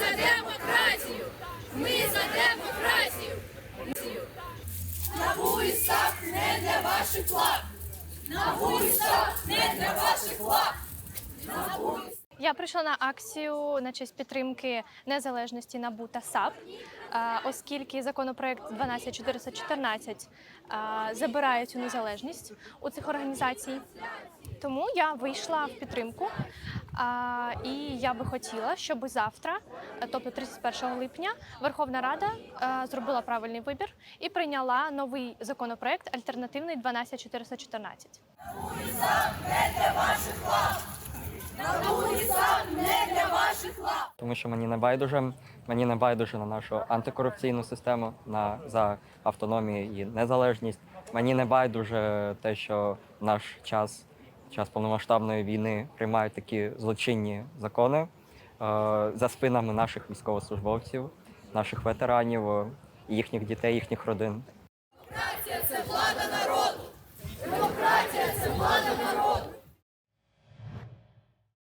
за демократію. Ми за демократію. І САП не для ваших лап. І САП не для ваших лап. НАБУ і Я прийшла на акцію на честь підтримки незалежності НАБУ та САП, е, оскільки законопроект 12414 е, забирає цю незалежність у цих організацій. Тому я вийшла в підтримку. А, і я би хотіла, щоб завтра, е, тобто 31 липня, Верховна Рада е, зробила правильний вибір і прийняла новий законопроект альтернативний 12414. НАБУ і САП не для тому що мені не байдуже. Мені не байдуже на нашу антикорупційну систему, на за автономію і незалежність. Мені не байдуже те, що наш час, час повномасштабної війни, приймають такі злочинні закони е, за спинами наших військовослужбовців, наших ветеранів, е, їхніх дітей, їхніх родин.